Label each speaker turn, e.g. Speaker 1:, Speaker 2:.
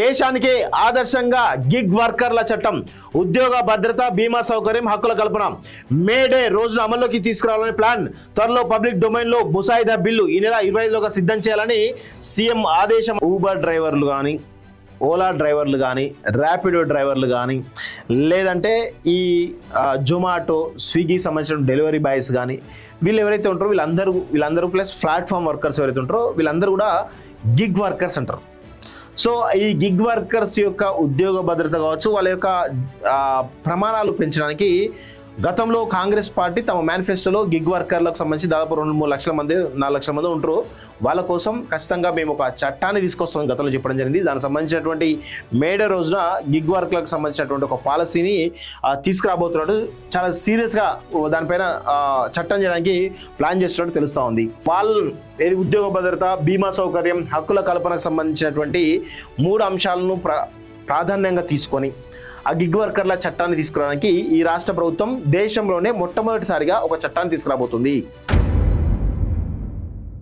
Speaker 1: దేశానికి ఆదర్శంగా గిగ్ వర్కర్ల చట్టం ఉద్యోగ భద్రత బీమా సౌకర్యం హక్కుల కల్పన. మే డే రోజున అమల్లోకి తీసుకురావాలని ప్లాన్. త్వరలో పబ్లిక్ డొమైన్లో ముసాయిదా బిల్లు ఈ నెల ఇరవై ఐదులోగా సిద్ధం చేయాలని సీఎం ఆదేశం. ఊబర్ డ్రైవర్లు కానీ ఓలా డ్రైవర్లు కానీ ర్యాపిడో డ్రైవర్లు కానీ లేదంటే ఈ జొమాటో స్విగ్గీ సంబంధించిన డెలివరీ బాయ్స్ కానీ వీళ్ళు ఎవరైతే ఉంటారో వీళ్ళందరూ వీళ్ళందరూ ప్లస్ ప్లాట్ఫామ్ వర్కర్స్ ఎవరైతే ఉంటారో వీళ్ళందరూ కూడా గిగ్ వర్కర్స్ అంటారు. సో ఈ గిగ్ వర్కర్స్ యొక్క ఉద్యోగ భద్రత కావచ్చు వాళ్ళ యొక్క ప్రమాణాలు పెంచడానికి గతంలో కాంగ్రెస్ పార్టీ తమ మేనిఫెస్టోలో గిగ్ వర్కర్లకు సంబంధించి దాదాపు రెండు మూడు లక్షల మంది నాలుగు లక్షల మంది ఉంటారు వాళ్ళ కోసం ఖచ్చితంగా మేము ఒక చట్టాన్ని తీసుకొస్తాం గతంలో చెప్పడం జరిగింది. దానికి సంబంధించినటువంటి మేడే రోజున గిగ్ వర్కర్లకు సంబంధించినటువంటి ఒక పాలసీని తీసుకురాబోతున్నాడు. చాలా సీరియస్గా దానిపైన చట్టం చేయడానికి ప్లాన్ చేస్తున్నట్టు తెలుస్తూ ఉంది. వాళ్ళ ఏది ఉద్యోగ భద్రత బీమా సౌకర్యం హక్కుల కల్పనకు సంబంధించినటువంటి మూడు అంశాలను ప్ర ప్రాధాన్యంగా తీసుకొని ఆ గిగ్ వర్కర్ల చట్టాన్ని తీసుకురావడానికి ఈ రాష్ట్ర ప్రభుత్వం దేశంలోనే మొట్టమొదటిసారిగా ఒక చట్టాన్ని తీసుకురాబోతుంది.